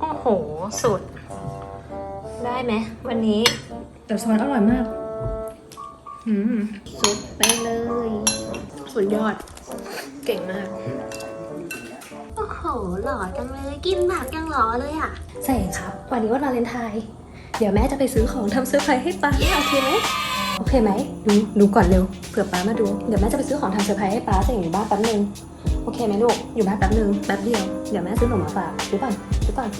โอ้โห สุด ได้ไหมวันนี้ แต่ซอสอร่อยมากอืมสุดไปเลย สุดยอด เก่งมาก โอ้โห หล่อจังเลย กินผักยังหล่อเลยอะ ใส่ครับ วันนี้วันวาเลนไทน์เดี๋ยวแม่จะไปซื้อของทำเซอร์ไพรส์ให้ป้าโอเคไหมโอเคไหมดูดูก่อนเร็วเผื่อป้ามาดู เดี๋ยวแม่จะไปซื้อของทำเซอร์ไพรส์ให้ป้าแต่อยู่บ้านแป๊บนึง โอเคไหมลูก อยู่บ้านแป๊บนึง แป๊บเดียว เดี๋ยวแม่ซื้อขนมมาฝากดูก่อนดู ก่อน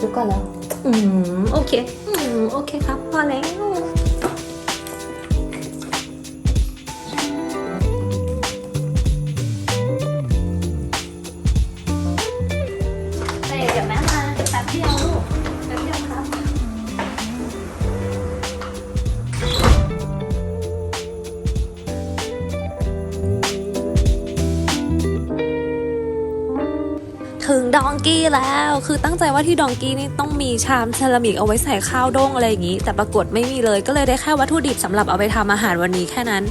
ดูก่อนแล้ว อืม โอเค อืม โอเคครับ พอแล้ว ดองกี้แล้ว คือตั้งใจว่าที่ดองกี้นี่ต้องมีชามเซรามิกเอาไว้ใส่ข้าวด้งอะไรอย่างนี้ แต่ปรากฏไม่มีเลยก็เลยได้แค่วัตถุดิบสำหรับเอาไปทำอาหารวันนี้แค่นั้น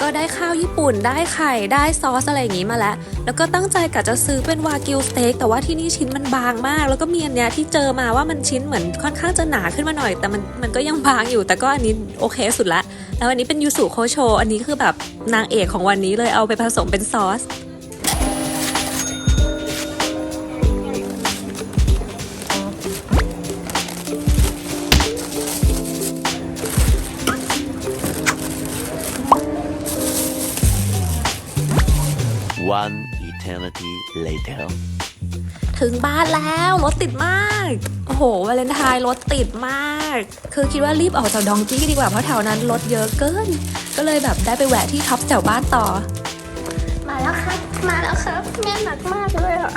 ก็ได้ข้าวญี่ปุ่นได้ไข่ได้ซอสอะไรอย่างนี้มาแล้ว แล้วก็ตั้งใจกะจะซื้อเป็นวากิวสเต็กแต่ว่าที่นี่ชิ้นมันบางมาก แล้วก็มีอันเนี้ยที่เจอมาว่ามันชิ้นเหมือนค่อนข้างจะหนาขึ้นมาหน่อย แต่มันมันก็ยังบางอยู่ แต่ก็อันนี้โอเคสุดละแล้วอันนี้เป็นยูสุโคโชอันนี้คือแบบนางเอกของวันนี้เลยเอาไปผสมเป็นซอส One eternity later. ถึงบ้านแล้วรถติดมาก โอ้โหวาเลนไทน์รถติดมาก คือคิดว่ารีบออกจากดองกี้ดีกว่าเพราะแถวนั้นรถเยอะเกิน ก็เลยแบบได้ไปแวะที่ท็อปแถวบ้านต่อ มาแล้วครับ มาแล้วครับแม่หนักมากเลยอะ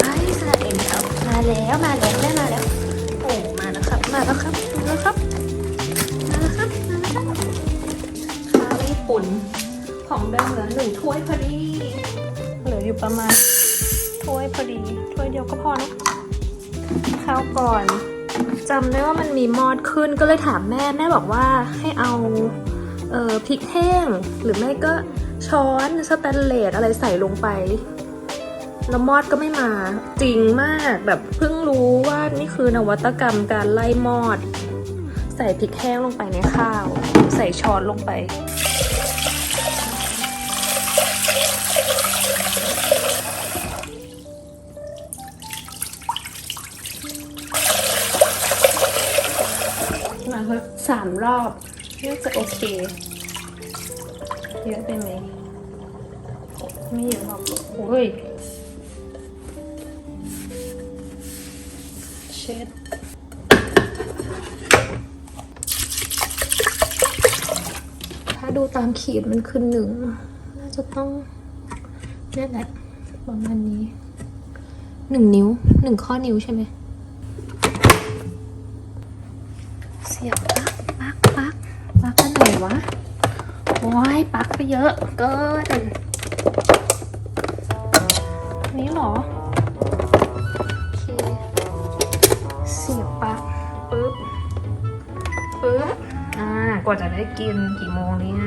ไอ้สระเองครับมาแล้วมาแล้วแม่มาแล้วโอ้มาแล้วครับ มาแล้วครับมาแล้วครับมาแล้วครับมาแล้วครับข้าวญี่ปุ่นของเดิมเหลือหนึ่งถ้วยพอดีเหลื อยู่ประมาณถ้วยพอดีถ้วยเดียวก็พอเนอะข้าวก่อนจำได้ว่ามันมีมอดขึ้นก็เลยถามแม่แม่บอกว่าให้เอาเออพริกแห้ง หรือไม่ก็ช้อนสแตนเลสอะไรใส่ลงไปแล้วมอดก็ไม่มาจริงมากแบบเพิ่งรู้ว่านี่คือนวัตกรรมการไล่มอด ใส่พริกแห้งลงไปในข้าว ใส่ช้อนลงไป สักสามรอบน่าจะโอเคเยอะไปไหมไม่เยอะหรอกโอ้ยเช็ดถ้าดูตามขีดมันคือหนึ่งน่าจะต้องนี่แหละประมาณนี้หนึ่งนิ้วหนึ่งข้อนิ้วใช่ไหม เสียบปลักปักปัก วะโอ้ยปักไปเยอะเกินนี้หรอโอเคเสียบปักปึ๊บปึ๊บอ่ากว่าจะได้กินกี่โมงเนี่ย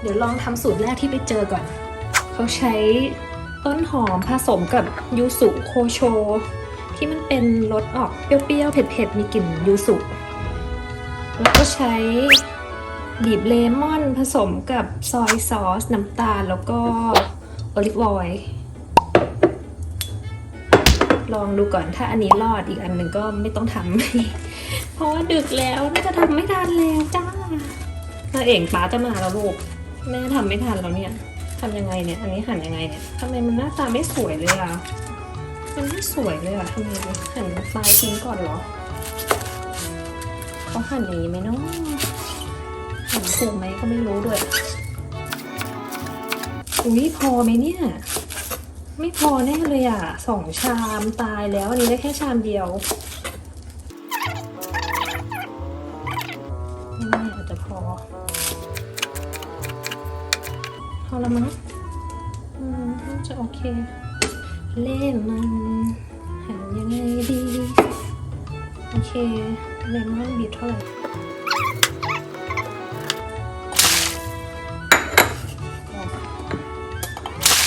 เดี๋ยวลองทำสูตรแรกที่ไปเจอก่อน เขาใช้ต้นหอมผสมกับยูสุโคโช เป็นรสออกเปรี้ยวๆ เผ็ดๆ มีกลิ่นยูสุ แล้วก็ใช้บีบเลมอนผสมกับซอยซอส น้ำตาล แล้วก็โอลิฟออยล์ลองดูก่อนถ้าอันนี้รอดอีกอันหนึ่งก็ไม่ต้องทำ เพราะว่าดึกแล้วน่าจะทำไม่ทันแล้วจ้าตัวเองป้าจะมาแล้วลูกแม่ทำไม่ทันแล้วเนี่ยทำยังไงเนี่ย อันนี้หั่นยังไงเนี่ยทำไมมันหน้าตาไม่สวยเลยอะ มันไม่สวยเลยอะทำไมหั่นปลายทิ้งก่อนเหรอเขาหั่นอย่างนี้ไหมเนาะหั่นถูกไหมก็ไม่รู้ด้วย อุ้ยพอไหมเนี่ย ไม่พอแน่เลยอะสองชามตายแล้วอันนี้ได้แค่ชามเดียวไม่แน่อาจจะพอ พอแล้วมั้งอืมน่าจะโอเค เล่มันหันยังไงดี โอเค เลมอนบีบเท่าไหร่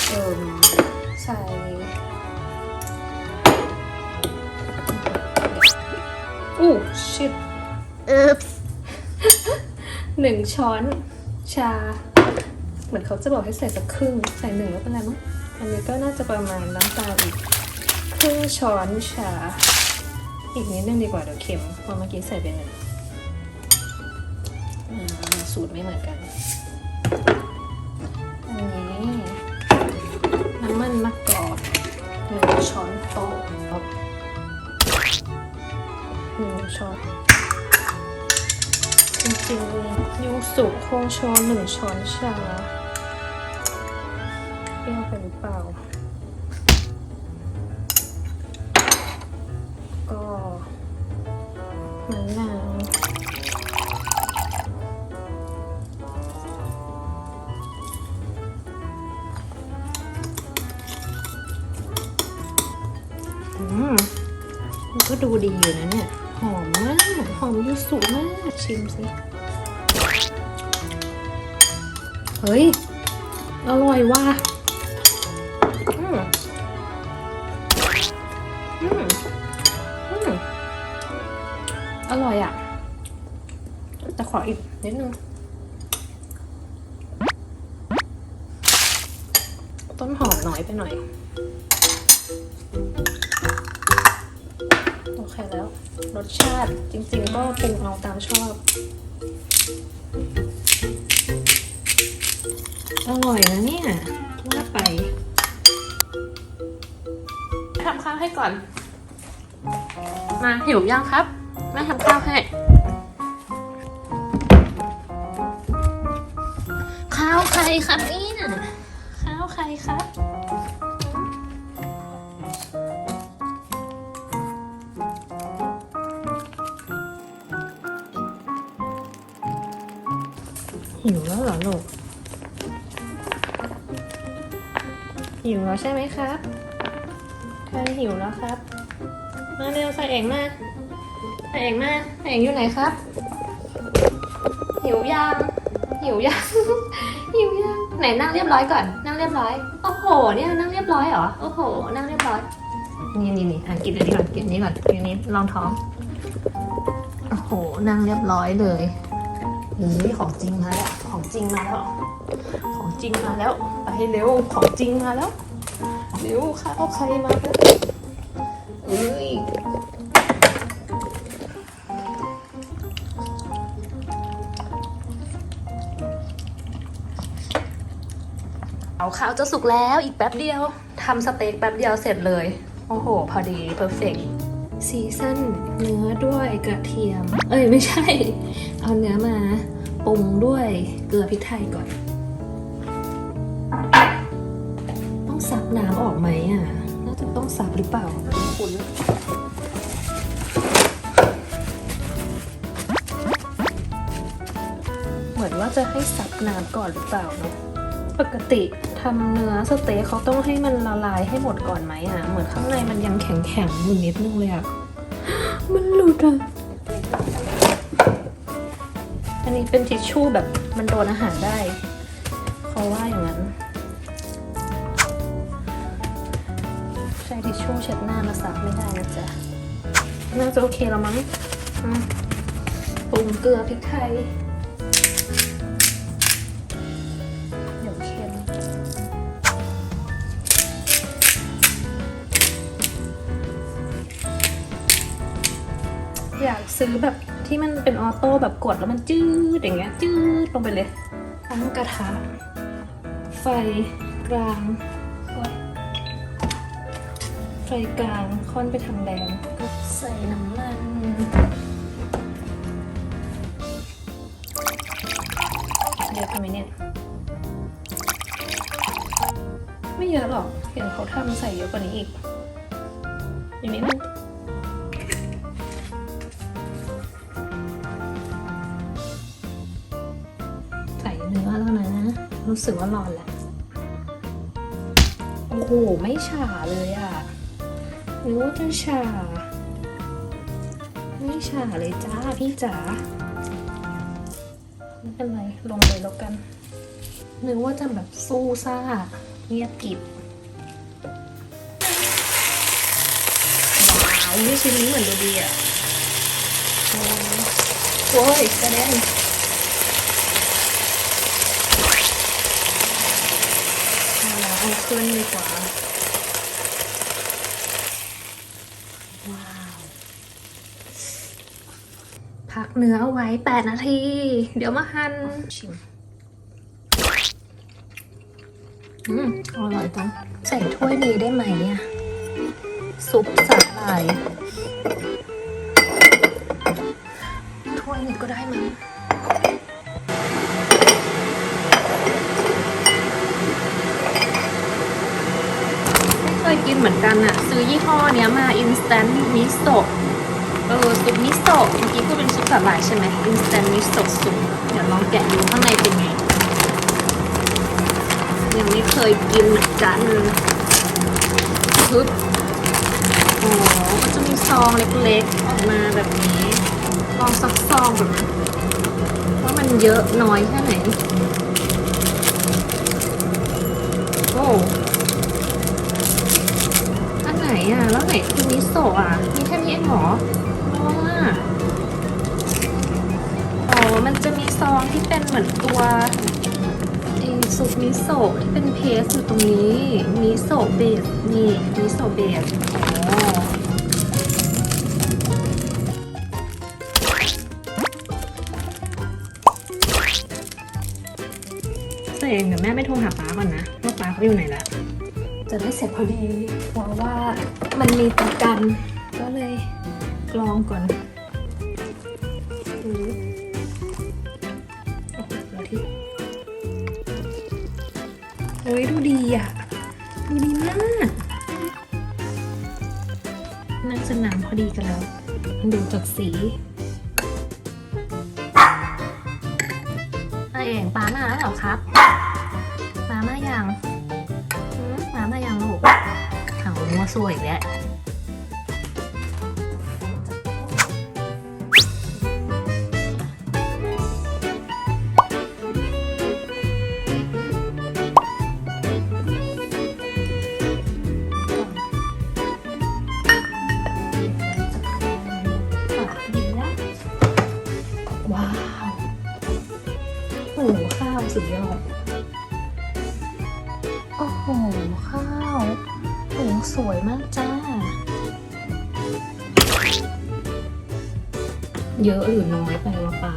พอใส่อู้ชิดเอ๊บหนึ่งช้อนชา เหมือนเขาจะบอกให้ใส่สักครึ่ง ใส่หนึ่งแล้วเป็นไรมั้ง อันนี้ก็น่าจะประมาณน้ำตาลอีกครึ่งช้อนชา อีกนิดนึงดีกว่าเดี๋ยวเค็มเพราะเมื่อกี้ใส่ไปหนึ่งสูตรไม่เหมือนกัน อันนี้น้ำมันมะกอกหนึ่งช้อนโต๊ะหนึ่งช้อนจริงๆยูสุโคโชหนึ่งช้อนชา เฮ้ย อร่อยว่ะอืมอืมอืมอร่อยอะ แต่ขออีกนิดนึง ต้นหอมน้อยไปหน่อย โอเคแล้ว รสชาติจริงๆก็ปรุงเอาตามชอบ อร่อยนะเนี่ยว่าไปทำข้าวให้ก่อน มาหิวยังครับแม่ทำข้าวให้ ข้าวใครครับเนี่ยข้าวใครครับ หิวแล้วใช่ไหมครับใครหิวแล้วครับ มาเร็วใส่เองมาใส่เองมาใส่เองอยู่ไหนครับ หิวยังหิวยังหิวยังไหนนั่งเรียบร้อยก่อน นั่งเรียบร้อยโอ้โหเนี่ยนั่งเรียบร้อยเหรอโอ้โห นั่งเรียบร้อยนี่นี่นี่อะกินอันนี้ก่อนกินอันนี้ก่อนกินอันนี้ลองท้องโอ้โหนั่งเรียบร้อยเลยนี่ของจริงมาแล้วของจริงมาแล้ว จริงมาแล้วไปเร็วของจริงมาแล้วเร็วข้าวใครมาแล้วเอ้ยเอาข้าวจะสุกแล้วอีกแป๊บเดียวทำสเต็กแป๊บเดียวเสร็จเลย โอ้โห พอดีเพอร์เฟกซีซั่นเนื้อด้วยกระเทียม เอ้ย ไม่ใช่ เอาเนื้อมาปรุงด้วยเกลือพริกไทยก่อน ไหมอะ น่าจะต้องซับหรือเปล่าคุณเหมือนว่าจะให้ซับน้ำก่อนหรือเปล่าเนาะ ปกติทำเนื้อสเต๊กเขาต้องให้มันละลายให้หมดก่อนไหมอะ เหมือนข้างในมันยังแข็งแข็งๆอยู่นิดนึงเลยอะ มันหลุดอะ อันนี้เป็นทิชชู่แบบมันโดนอาหารได้ เขาว่าอย่างนั้น ชู่เช็ดหน้ามาซับไม่ได้นะจ๊ะ น่าจะโอเคแล้วมั้งอืมปรุงเกลือพริกไทย เดี๋ยวเค็มอยากซื้อแบบที่มันเป็นออโต้แบบกดแล้วมันจืดอย่างเงี้ยจืดลงไปเลยตั้งกระทะไฟกลาง ไฟกลางค่อนไปทางแดงก็ใส่น้ำมันเยอะไปไหมเนี่ย ไม่เยอะหรอก เห็นเขาทำใส่เยอะกว่านี้อีกอย่างนี้นึงใส่เนื้อแล้วนะ รู้สึกว่าร้อนแล้วโอ้โห ไม่ฉาเลยอะ่ หรือว่าจะชา ไม่ชาเลยจ้าพี่จ๋าไม่เป็นไรลงเลยแล้วกัน หรืว่าจะแบบสู้ซ่าเงียบกิบว้าวไม่ชิ้นนี้เหมือนดูดีอะโอ้ยกระเด็นเอาขึ้นดีกว่า กเนื้อเอาไว้ 8 นาที เดี๋ยวมาหั่นชิมอืมอร่อยจังใส่ถ้วยนี้ได้ไหมอะซุปสาหร่ายถ้วยนี้ก็ได้มั้งไม่เคยกินเหมือนกันอะซื้อยี่ห้อเนี้ยมา instant miso เออซุปมิโซะเมื่อกี้ก็เป็นซุปสาหร่ายใช่ไหม instant miso ซุปเดี๋ยวลองแกะดูข้างในเป็นไงยังไม่เคยกินเหมือนกันปึ๊บโอ้ก็จะมีซองเล็กๆออกมาแบบนี้ ลองซักซองก่อนนะว่ามันเยอะน้อยแค่ไหน โอ้อันไหนอะ แล้วไหนคือมิโซะอะ มีแค่นี้เองหรอ อ๋ออ๋อมันจะมีซองที่เป็นเหมือนตัวเอซุปมิโซะที่เป็นเพสอยู่ตรงนี้มิโซะเบสนี่มิโซะเบสโอ้เสงเดี๋ยวแม่ไปโทรหาป้าก่อนนะว่าป้าเขาอยู่ไหนแล้ว จะได้เสร็จพอดีเพราะว่ามันมีประกันก็เลย กรองก่อนโอ้ยวที่เฮ้ยดูดีอะ ดูดีมากน่าจะน้ำพอดีกันแล้ว ดูจากสีอเองป้ามาแล้วเหรอครับป้ามายังหืมป้ามายังลูกเอามัวสวยอีกแล้ว เยอะหรือน้อยไปวะป้า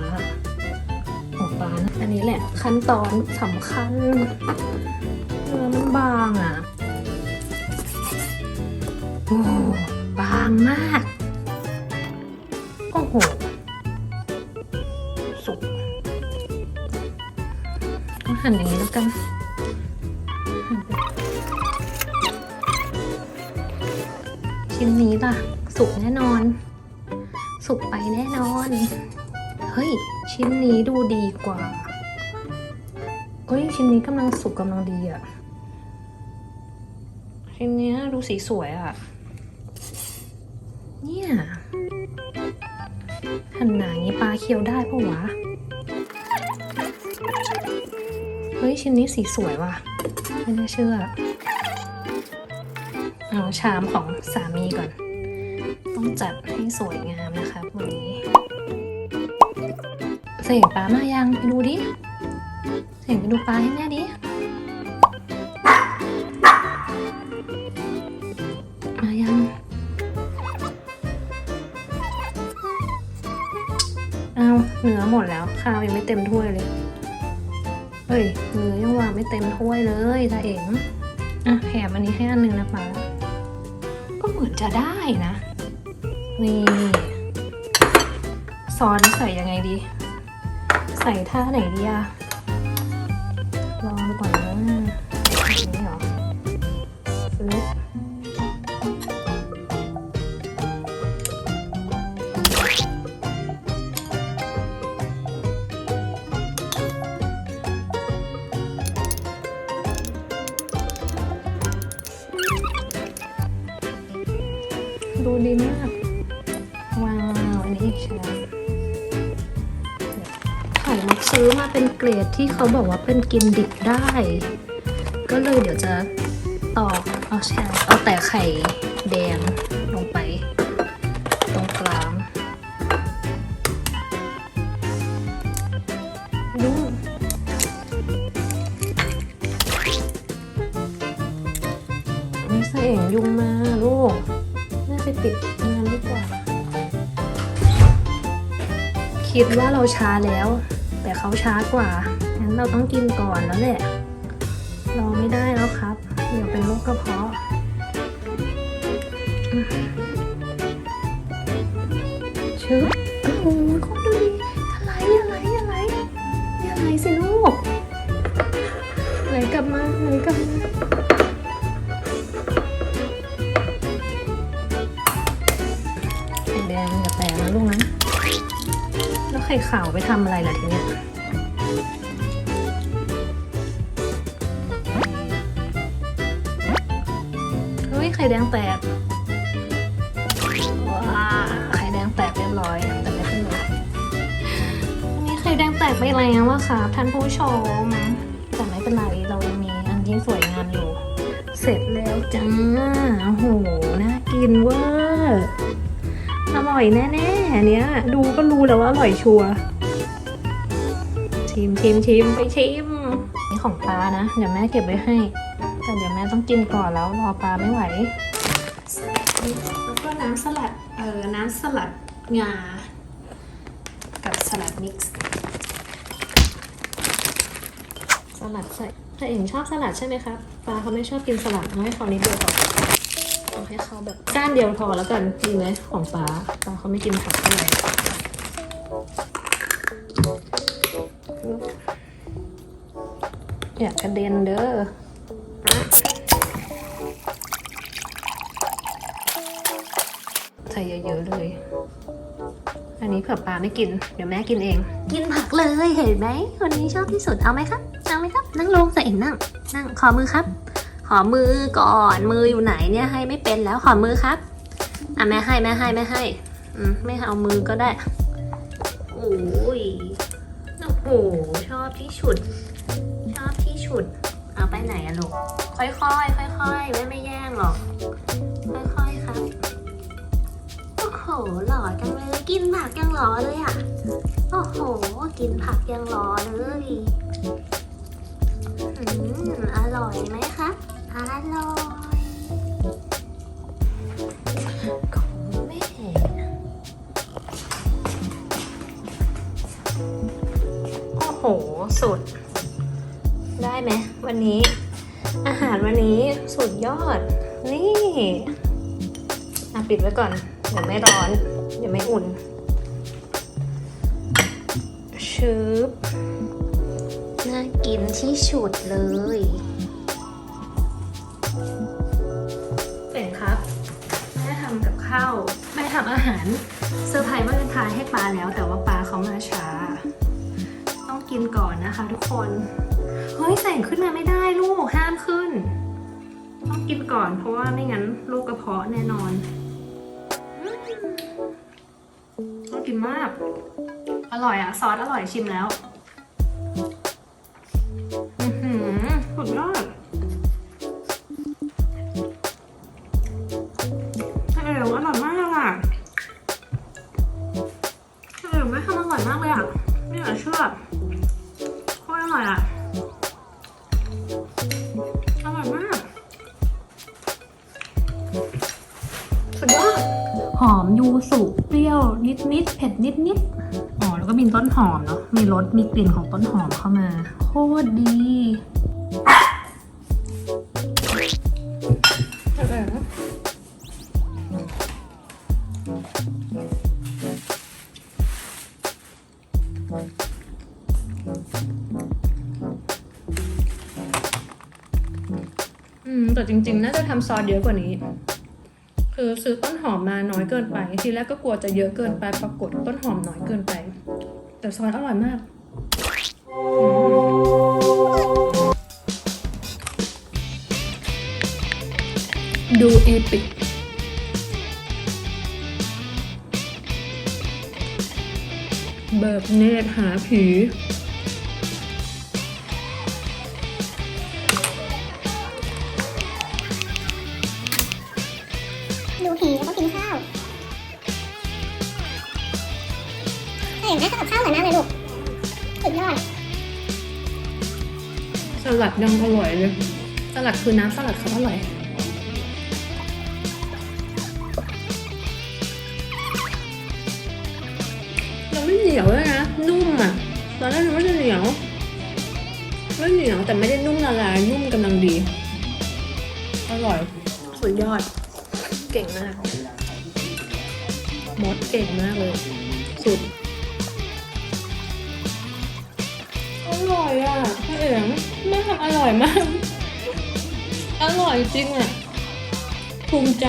ของป้านะอันนี้แหละขั้นตอนสำคัญเนื้อมันบางอะโอ้บางมาก โอ้โห สุกก็หั่นอย่างนี้แล้วกันชิ้นนี้ล่ะ สุกแน่นอน สุกไปแน่นอน เฮ้ย ชิ้นนี้ดูดีกว่าเฮ้ยชิ้นนี้กำลังสุกกำลังดีอะชิ้นเนี้ยดูสีสวยอะเนี่ยหั่นหนางี้ปลาเคี้ยวได้ปะวะ เฮ้ย ชิ้นนี้สีสวยว่ะ ไม่น่าเชื่อ เอาชามของสามีก่อน ต้องจัดให้สวยงามนะคะ เสียงปลามายังไปดูดิเสียงไปดูปลาให้แม่ดิมายังเอาเนื้อหมดแล้วข้าวยังไม่เต็มถ้วยเลยเฮ้ยเนื้อยังวางไม่เต็มถ้วยเลยตาเอ๋งอะแถมอันนี้ให้อันหนึงนะป้าก็เหมือนจะได้นะ นี่ซอสใส่ยังไงดี ส่ท่าไหนดีอะลองดูก่อนนะอันนี้เหรอปึ๊บดูดีมาก ซื้อมาเป็นเกรดที่เขาบอกว่าเป็นกินดิบได้ ก็เลยเดี๋ยวจะตอกเอาแช่เอาแต่ไข่แดงลงไปตรงกลางดูนี่เสงยุ่งมาลูกน่าไปติดงานดีกว่า คิดว่าเราช้าแล้ว เขาช้ากว่า งั้นเราต้องกินก่อนแล้วแหละ รอไม่ได้แล้วครับ เดี๋ยวเป็นโรคกระเพาะอืมชึบโอ้โหคนดูดิอะไรอะไรอะไรอะไรสิลูกไหลกลับมาไหลกลับมาไข่แดงอย่าแตกนะลูกนะ แล้วไข่ขาวไปทำอะไรล่ะทีเนี้ย แดงแตกว้าไข่แดงแตกเรียบร้อยแต่ไม่เป็นไรนี่ไข่แดงแตกไปแล้วอะค่ะท่านผู้ชมแต่ไม่เป็นไรเรายังมีอันที่สวยงามอยู่ เสร็จแล้วจ้าโอ้โหน่ากินเวอร์อร่อยแน่ๆอันเนี้ยดูก็รู้แล้วว่าอร่อยชัวร์ชิมชิมชิมไปชิมนี่ของปลานะเดี๋ยวแม่เก็บไว้ให้ ต่เดี๋ยวแม่ต้องกินก่อนแล้วรอปลาไม่ไหวแล้วก็น้ำสลัด เออ น้ำสลัดงา กับสลัดมิกซ์ สลัดใส่ถ้าเองชอบสลัดใช่ไหมครับปลาเขาไม่ชอบกินสลัดเอาให้เขานิดเดียวพอเอาให้เขาแบบก้านเดียวพอแล้วกันดีไหมของปลาปลาเขาไม่กินผักเท่าไหร่อยากกระเด็นเด้อ ส่เยอะๆเลย อันนี้เผื่อปลาไม่กิน เดี๋ยวแม่กินเอง กินผักเลยเห็นไหมคนนี้ชอบที่สุดเอาไหมครับเอาไหมครับ นั่งลงใส่เองนั่ง นั่งขอมือครับ ขอมือก่อนมืออยู่ไหนเนี่ยให้ไม่เป็นแล้วขอมือครับอะแม่ให้แม่ให้แม่ให้อืมไม่เอามือก็ได้โอ้ยโอ้โหชอบที่สุด ชอบที่สุด เอาไปไหนอะลูกค่อยๆค่อยๆไม่ไม่แย่งหรอก หหล่อจังเลย กินผักยังหล่อเลยอะ โอ้โห กินผักยังหล่อเลยอืมอร่อยไหมคะ อร่อยของแม่โอ้โห สุด ได้ไหมวันนี้ อาหารวันนี้สุดยอด นี่อะปิดไว้ก่อน ดี๋ยวไม่ร้อน เดี๋ยวไม่อุ่นชืบน่ากินที่สุดเลยเห็นครับแม่ทำกับข้าวแม่ทำอาหารเซอร์ไพรส์ว่าเลนไทน์ให้ปลาแล้ว แต่ว่าปลาเขามาช้า ต้องกินก่อนนะคะทุกคนเฮ้ยแสงขึ้นมาไม่ได้ลูกห้ามขึ้น ต้องกินก่อนเพราะว่าไม่งั้นโรคกระเพาะแน่นอน กินมาก อร่อยอะซอสอร่อยชิมแล้ว มีรสมีกลิ่นของต้นหอมเข้ามาโคตรดีอืมแต่จริงๆ น่าจะทำซอสเยอะกว่านี้ คือซื้อต้นหอมมาน้อยเกินไป ทีแรกก็กลัวจะเยอะเกินไป ปรากฏต้นหอมน้อยเกินไป แต่ซอสอร่อยมาก ดูเอปิกเบิกเนตรหาผี ดูผีแล้วก็กินข้าวเฮ้ยแม่ทำกับข้าวอร่อยมากเลยลูกสุดยอด สลัดยังอร่อยเลย สลัดคือน้ำสลัดเขาอร่อย เหนียวเลยนะนุ่มอะตอนแรกนึกว่าจะเหนียวไม่เหนียวแต่ไม่ได้นุ่มละลายนุ่มกำลังดี อร่อยสุดยอด เก่งมากมดเก่งมากเลย สุด อร่อยอะพ่อเอ๋งแม่ทำอร่อยมาก อร่อยจริงอะภูมิใจ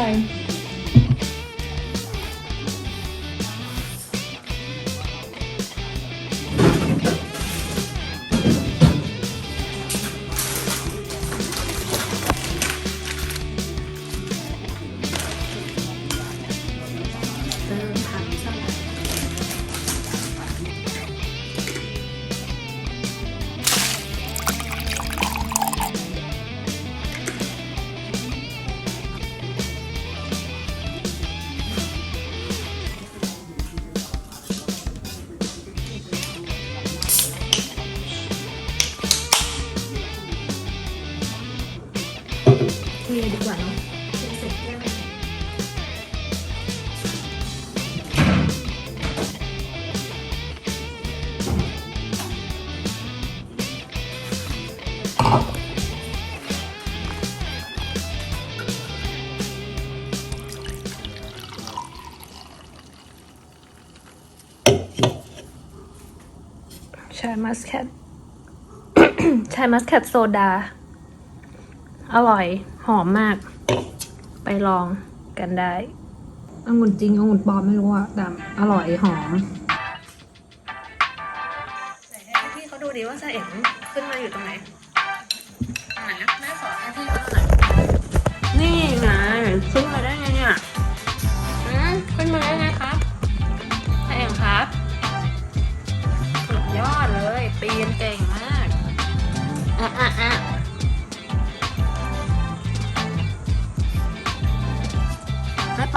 มัสแคทชายมัสแคทโซดา อร่อย หอมมาก ไปลองกันได้องุ่นจริงองุ่นปลอมไม่รู้อะแต่อร่อยหอมไหนให้พี่เขาดูดิว่าจะเอ็นขึ้นมาอยู่ตรงไหน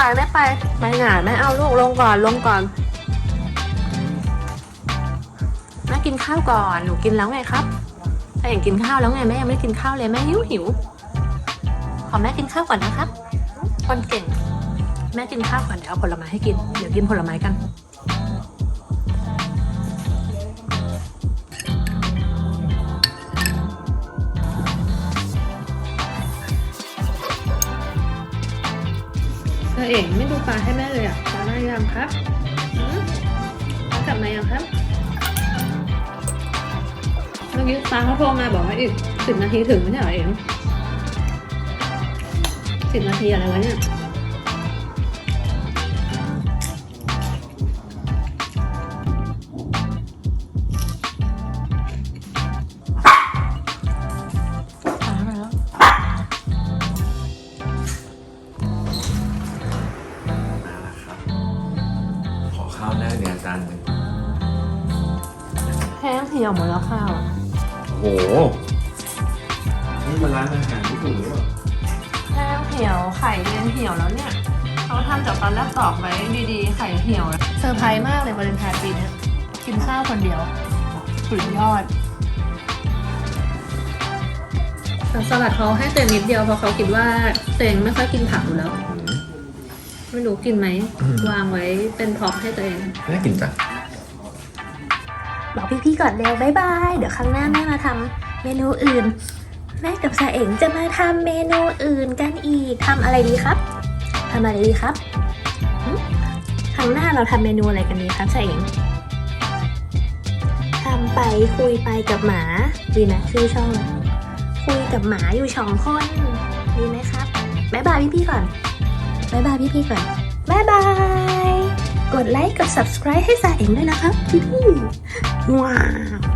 ไม่ไปไม่ไปไปไหนไม่เอาลูกลงก่อนลงก่อนแม่กินข้าวก่อนหนูกินแล้วไงครับแม่ยังกินข้าวแล้วไงแม่ยังไม่ได้กินข้าวเลยแม่หิวหิวขอแม่กินข้าวก่อนนะครับ คนเก่ง แม่กินข้าวก่อนเดี๋ยวเอาผลไม้ให้กินเดี๋ยวกินผลไม้กัน อเองไม่ดูปลาให้แม่เลยอะปลาได้ยังครับกลับมายังครับเมื่อกี้ปลาเขาโทรมาบอกว่าอีกสิบนาทีถึงไม่ใช่เหรอเองสิบนาทีอะไรวะเนี่ย ให้เต็มนิดเดียวเพราะเขาคิดว่าเตงไม่ค่อยกินผักอยู่แล้ว ไม่รู้กินไหม วางไว้เป็นพ็อปให้ตัวเอง น่ากินจังบอกพี่ๆก่อนเร็วบายบาย เดี๋ยวครั้งหน้าแม่มาทำเมนูอื่น แม่กับสาเอ๋งจะมาทำเมนูอื่นกันอีกทำอะไรดีครับทำอะไรดีครับหึครั้งหน้าเราทำเมนูอะไรกันดีครับสาเอ๋งทำไปคุยไปกับหมาดีนะชื่อช่อง คุยกับหมาอยู่สองคนดีไหมครับบายบายพี่ๆก่อนบายบายพี่ๆก่อนบายบาย กดไลค์กด subscribe ให้สาเอ๋งด้วยนะครับพี่ๆว้าว